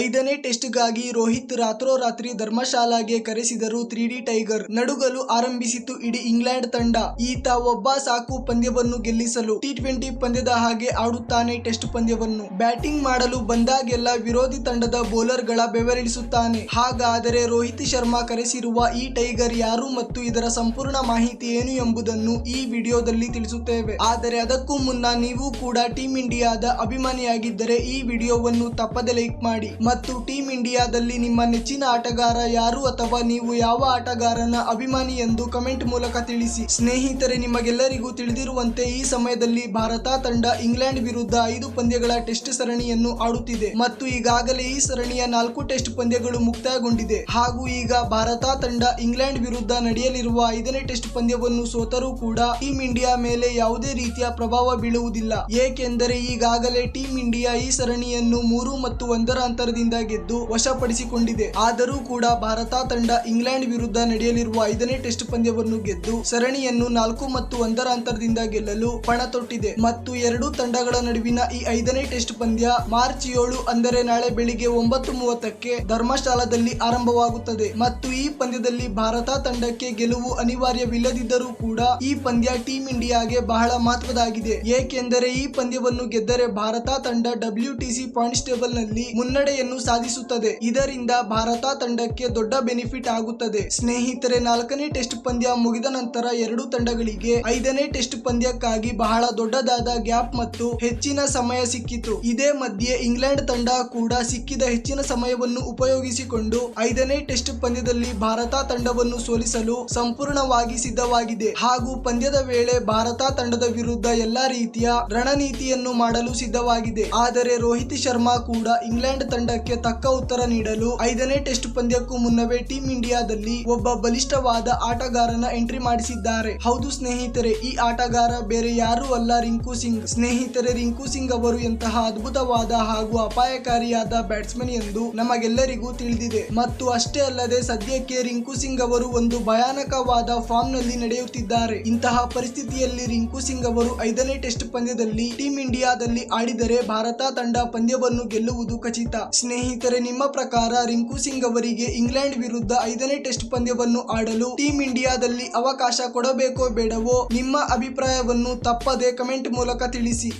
ಐದನೇ ಟೆಸ್ಟ್ಗಾಗಿ ರೋಹಿತ್ ರಾತ್ರೋರಾತ್ರಿ ಧರ್ಮಶಾಲಾಗೆ ಕರೆಸಿದರು ತ್ರೀ ಡಿ ಟೈಗರ್ ನಡುಗಲು ಆರಂಭಿಸಿತು ಇಡೀ ಇಂಗ್ಲೆಂಡ್ ತಂಡ. ಈತ ಒಬ್ಬ ಸಾಕು ಪಂದ್ಯವನ್ನು ಗೆಲ್ಲಿಸಲು ಟಿ ಟ್ವೆಂಟಿ ಪಂದ್ಯದ ಹಾಗೆ ಆಡುತ್ತಾನೆ ಟೆಸ್ಟ್ ಪಂದ್ಯವನ್ನು. ಬ್ಯಾಟಿಂಗ್ ಮಾಡಲು ಬಂದಾಗೆಲ್ಲ ವಿರೋಧಿ ತಂಡದ ಬೌಲರ್ಗಳ ಬೆವರಿಳಿಸುತ್ತಾನೆ. ಹಾಗಾದರೆ ರೋಹಿತ್ ಶರ್ಮಾ ಕರೆಸಿರುವ ಈ ಟೈಗರ್ ಯಾರು ಮತ್ತು ಇದರ ಸಂಪೂರ್ಣ ಮಾಹಿತಿ ಏನು ಎಂಬುದನ್ನು ಈ ವಿಡಿಯೋದಲ್ಲಿ ತಿಳಿಸುತ್ತೇವೆ. ಆದರೆ ಅದಕ್ಕೂ ಮುನ್ನ ನೀವು ಕೂಡ ಟೀಮ್ ಇಂಡಿಯಾದ ಅಭಿಮಾನಿಯಾಗಿದ್ದರೆ ಈ ವಿಡಿಯೋವನ್ನು ತಪ್ಪದೆ ಲೈಕ್ ಮಾಡಿ. ಮತ್ತು ಟೀಮ್ ಇಂಡಿಯಾದಲ್ಲಿ ನಿಮ್ಮ ನೆಚ್ಚಿನ ಆಟಗಾರ ಯಾರು ಅಥವಾ ನೀವು ಯಾವ ಆಟಗಾರನ ಅಭಿಮಾನಿ ಎಂದು ಕಮೆಂಟ್ ಮೂಲಕ ತಿಳಿಸಿ. ಸ್ನೇಹಿತರೆ, ನಿಮಗೆಲ್ಲರಿಗೂ ತಿಳಿದಿರುವಂತೆ ಈ ಸಮಯದಲ್ಲಿ ಭಾರತ ತಂಡ ಇಂಗ್ಲೆಂಡ್ ವಿರುದ್ಧ ಐದು ಪಂದ್ಯಗಳ ಟೆಸ್ಟ್ ಸರಣಿಯನ್ನು ಆಡುತ್ತಿದೆ ಮತ್ತು ಈಗಾಗಲೇ ಈ ಸರಣಿಯ ನಾಲ್ಕು ಟೆಸ್ಟ್ ಪಂದ್ಯಗಳು ಮುಕ್ತಾಯಗೊಂಡಿದೆ. ಹಾಗೂ ಈಗ ಭಾರತ ತಂಡ ಇಂಗ್ಲೆಂಡ್ ವಿರುದ್ಧ ನಡೆಯಲಿರುವ ಐದನೇ ಟೆಸ್ಟ್ ಪಂದ್ಯವನ್ನು ಸೋತರೂ ಕೂಡ ಟೀಮ್ ಇಂಡಿಯಾ ಮೇಲೆ ಯಾವುದೇ ರೀತಿಯ ಪ್ರಭಾವ ಬೀಳುವುದಿಲ್ಲ. ಏಕೆಂದರೆ, ಈಗಾಗಲೇ ಟೀಮ್ ಇಂಡಿಯಾ ಈ ಸರಣಿಯನ್ನು ಮೂರು ಮತ್ತು ಒಂದರ ಅಂತರದಿಂದ ಗೆದ್ದು ವಶಪಡಿಸಿಕೊಂಡಿದೆ. ಆದರೂ ಕೂಡ ಭಾರತ ತಂಡ ಇಂಗ್ಲೆಂಡ್ ವಿರುದ್ಧ ನಡೆಯಲಿರುವ ಐದನೇ ಟೆಸ್ಟ್ ಪಂದ್ಯವನ್ನು ಗೆದ್ದು ಸರಣಿಯನ್ನು ನಾಲ್ಕು ಮತ್ತು ಒಂದರ ಅಂತರದಿಂದ ಗೆಲ್ಲಲು ಪಣ ತೊಟ್ಟಿದೆ ಮತ್ತು ಎರಡೂ ತಂಡಗಳ ನಡುವಿನ ಈ ಐದನೇ ಟೆಸ್ಟ್ ಪಂದ್ಯ ಮಾರ್ಚ್ ಏಳು ಅಂದರೆ ನಾಳೆ ಬೆಳಿಗ್ಗೆ ಒಂಬತ್ತು ಮೂವತ್ತಕ್ಕೆ ಧರ್ಮಶಾಲಾದಲ್ಲಿ ಆರಂಭವಾಗುತ್ತದೆ. ಮತ್ತು ಈ ಪಂದ್ಯದಲ್ಲಿ ಭಾರತ ತಂಡಕ್ಕೆ ಗೆಲುವು ಅನಿವಾರ್ಯವಿಲ್ಲದಿದ್ದರೂ ಕೂಡ ಈ ಪಂದ್ಯ ಟೀಮ್ ಇಂಡಿಯಾಗೆ ಬಹಳ ಮಹತ್ವದಾಗಿದೆ. ಏಕೆಂದರೆ ಈ ಪಂದ್ಯವನ್ನು ಗೆದ್ದರೆ ಭಾರತ ತಂಡ ಡಬ್ಲ್ಯೂ ಟಿಸಿ ಪಾಯಿಂಟ್ಸ್ ಟೇಬಲ್ನಲ್ಲಿ ಮುನ್ನಡೆಯನ್ನು ಸಾಧಿಸುತ್ತದೆ. ಇದರಿಂದ ಭಾರತ ತಂಡಕ್ಕೆ ದೊಡ್ಡ ಬೆನಿಫಿಟ್ ಆಗುತ್ತದೆ. ಸ್ನೇಹಿತರೆ, ನಾಲ್ಕನೇ ಟೆಸ್ಟ್ ಪಂದ್ಯ ಮುಗಿದ ನಂತರ ಎರಡು ತಂಡಗಳಿಗೆ ಐದನೇ ಟೆಸ್ಟ್ ಪಂದ್ಯಕ್ಕಾಗಿ ಬಹಳ ದೊಡ್ಡದಾದ ಗ್ಯಾಪ್ ಮತ್ತು ಹೆಚ್ಚಿನ ಸಮಯ ಸಿಕ್ಕಿತು. ಇದೇ ಮಧ್ಯೆ ಇಂಗ್ಲೆಂಡ್ ತಂಡ ಕೂಡ ಸಿಕ್ಕಿದ ಹೆಚ್ಚಿನ ಸಮಯವನ್ನು ಉಪಯೋಗಿಸಿಕೊಂಡು ಐದನೇ ಟೆಸ್ಟ್ ಪಂದ್ಯದಲ್ಲಿ ಭಾರತ ತಂಡವನ್ನು ಸೋಲಿಸಲು ಸಂಪೂರ್ಣವಾಗಿ ಸಿದ್ಧವಾಗಿದೆ. ಹಾಗೂ ಪಂದ್ಯದ ವೇಳೆ ಭಾರತ ತಂಡದ ವಿರುದ್ಧ ಎಲ್ಲಾ ರೀತಿಯ ರಣನೀತಿಯನ್ನು ಮಾಡಲು ಸಿದ್ಧವಾಗಿದೆ. ಆದರೆ, ರೋಹಿತ್ ಶರ್ಮಾ ಕೂಡ ಇಂಗ್ಲೆಂಡ್ ತಂಡಕ್ಕೆ ತಕ್ಕ ಉತ್ತರ ನೀಡಲು ಐದನೇ ಟೆಸ್ಟ್ ಪಂದ್ಯಕ್ಕೂ ಮುನ್ನವೇ ಟೀಂ ಇಂಡಿಯಾದಲ್ಲಿ ಒಬ್ಬ ಬಲಿಷ್ಠವಾದ ಆಟಗಾರನ ಎಂಟ್ರಿ ಮಾಡಿಸಿದ್ದಾರೆ. ಹೌದು ಸ್ನೇಹಿತರೆ, ಈ ಆಟಗಾರ ಬೇರೆ ಯಾರೂ ಅಲ್ಲ ರಿಂಕು ಸಿಂಗ್. ಸ್ನೇಹಿತರೆ, ರಿಂಕು ಸಿಂಗ್ ಅವರು ಎಂತಹ ಅದ್ಭುತವಾದ ಹಾಗೂ ಅಪಾಯಕಾರಿಯಾದ ಬ್ಯಾಟ್ಸ್ಮನ್ ಎಂದು ನಮಗೆಲ್ಲರಿಗೂ ತಿಳಿದಿದೆ. ಮತ್ತು ಅಷ್ಟೇ ಅಲ್ಲದೆ ಸದ್ಯಕ್ಕೆ ರಿಂಕು ಸಿಂಗ್ ಅವರು ಒಂದು ಭಯಾನಕವಾದ ಫಾರ್ಮ್ನಲ್ಲಿ ನಡೆಯುತ್ತಿದ್ದಾರೆ. ಇಂತಹ ಪರಿಸ್ಥಿತಿಯಲ್ಲಿ ರಿಂಕು ಸಿಂಗ್ ಅವರು ಐದನೇ ಟೆಸ್ಟ್ ಪಂದ್ಯದಲ್ಲಿ ಟೀಂ ಇಂಡಿಯಾದಲ್ಲಿ ಆಡಿದರೆ ಭಾರತ ತಂಡ ಪಂದ್ಯವನ್ನು ಗೆಲ್ಲುವುದು ಖಚಿತ. ಸ್ನೇಹಿತರೆ, ನಿಮ್ಮ ಪ್ರಕಾರ ರಿಂಕು ಸಿಂಗ್ ಅವರಿಗೆ ಇಂಗ್ಲೆಂಡ್ ವಿರುದ್ಧ ಐದನೇ ಟೆಸ್ಟ್ ಪಂದ್ಯವನ್ನು ಆಡಲು ಟೀಮ್ ಇಂಡಿಯಾದಲ್ಲಿ ಅವಕಾಶ ಕೊಡಬೇಕೋ ಬೇಡವೋ? ನಿಮ್ಮ ಅಭಿಪ್ರಾಯವನ್ನು ತಪ್ಪದೆ ಕಮೆಂಟ್ ಮೂಲಕ ತಿಳಿಸಿ.